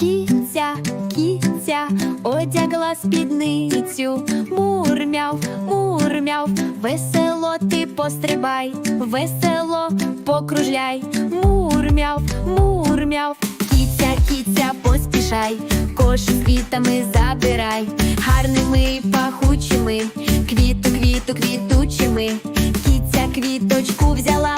Кіця, кіця, одягла спідницю, мурмяв, мурмяв, весело ти пострибай, весело покружляй, мурмяв, мурмяв, кіця, кіця, поспішай, кош з квітами забирай, гарними пахучими, квіту, квіту, квітучими, кіця квіточку взяла,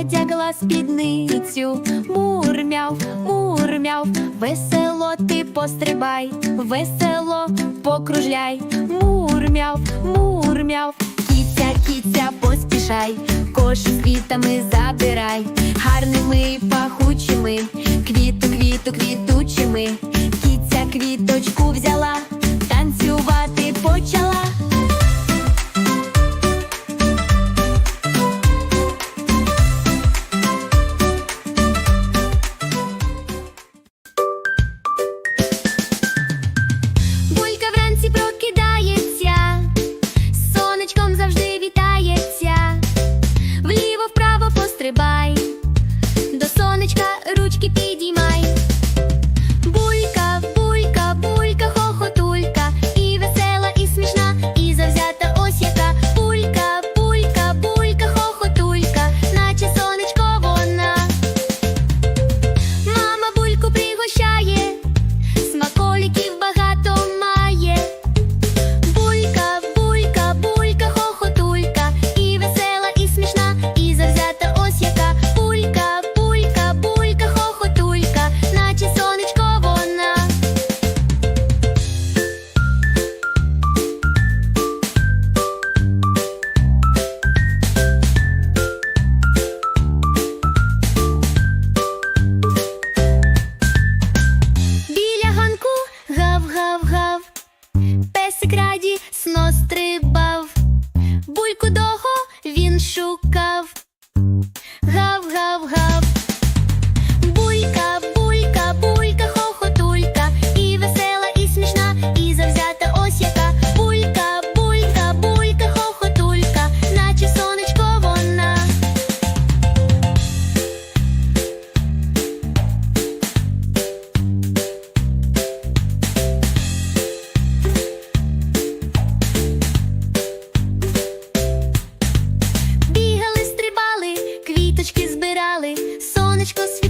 одягла спідницю, мурмяв, мурмяв, весело ти пострибай, весело покружляй, мурмяв, мурмяв, кіця, кіця, поспішай, кош з квітами забирай, гарними пахучими, квіту, квіту, квітучими, кіця квіточку взяла, танцювати почала. Сонечко світ.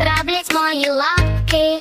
Раблять мої лапки.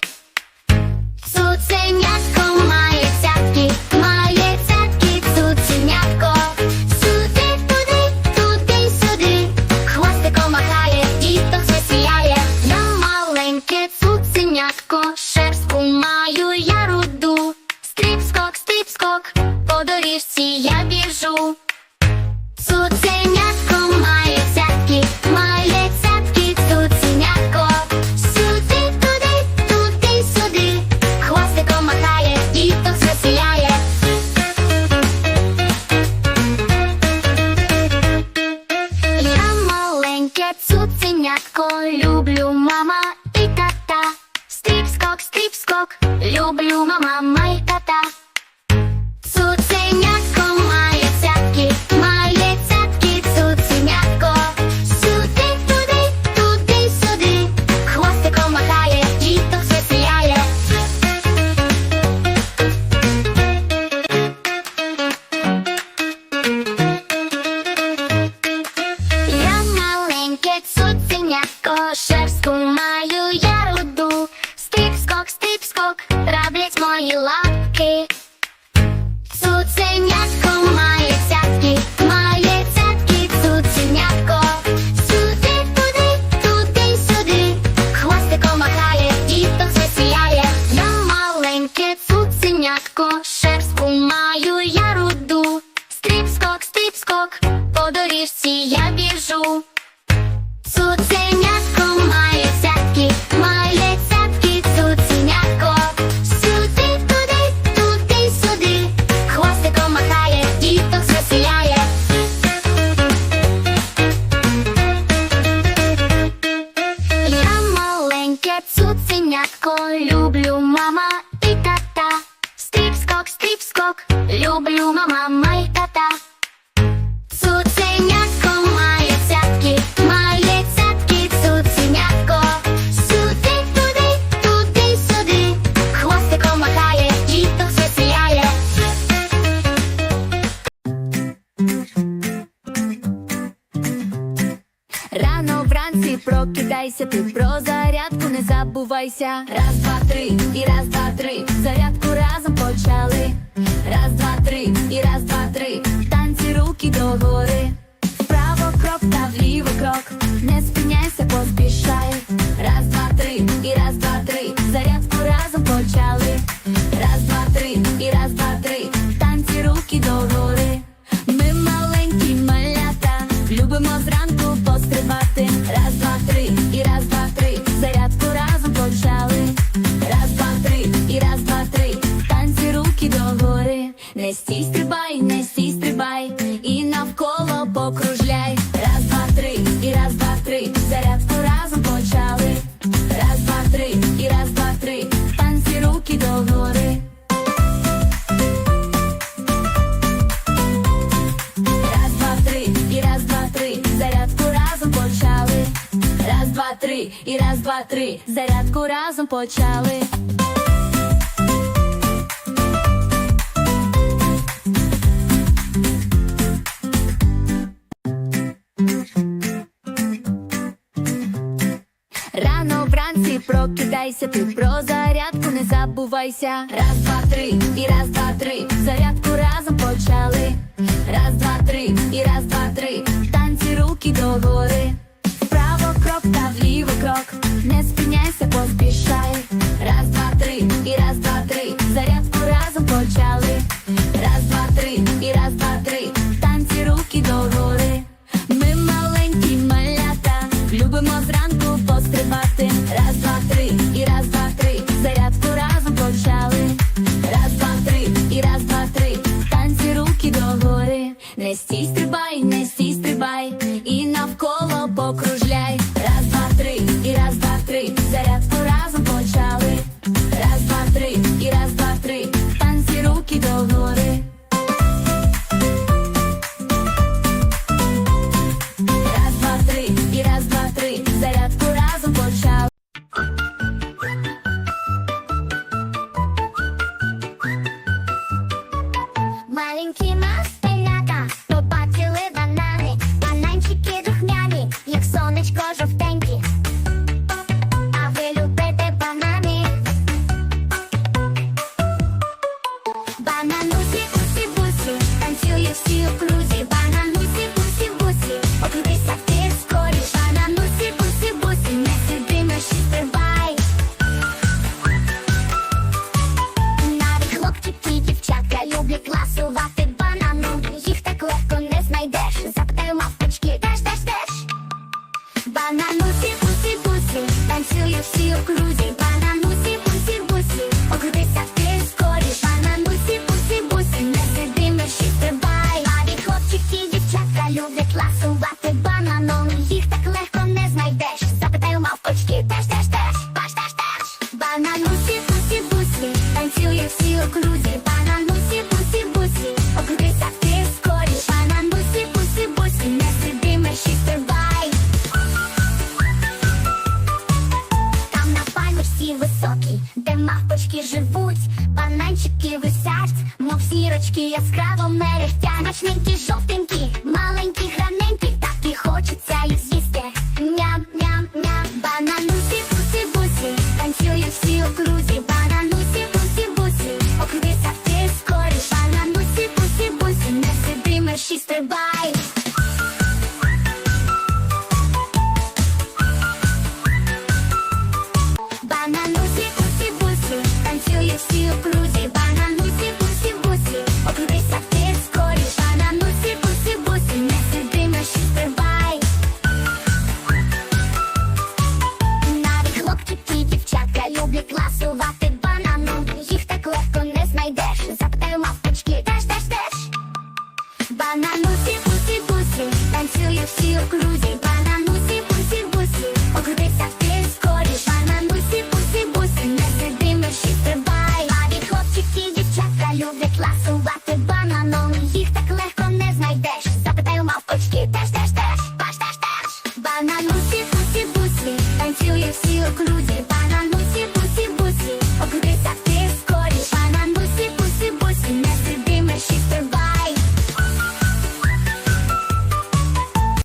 старайся, ти про зарядку не забувайся. Раз, два, три, і раз, два, три. Зарядку разом почали. Раз, два, три, і раз, два, три. Танці руки догори. Вправо крок та вліво крок. Не спиняйся, поспішай. Раз, два, три, і раз, два, три. Зарядку три. Зарядку разом почали. Рано вранці прокидайся, ти про зарядку не забувайся. Раз, два, три, і раз, два, три. Зарядку разом почали. Раз, два, три, і раз, два, три. Танці руки догори. Вправо крок та вліво крок не спиняйся, поспішай. Раз, два, три, і раз, два, три. Зарядку разом почали. Раз, два, три, і раз, два, три. Isso inclusive мавпочки живуть, бананчики висять, мов зірочки яскраво мерехтять Смачненькі, жовтенькі, маленькі.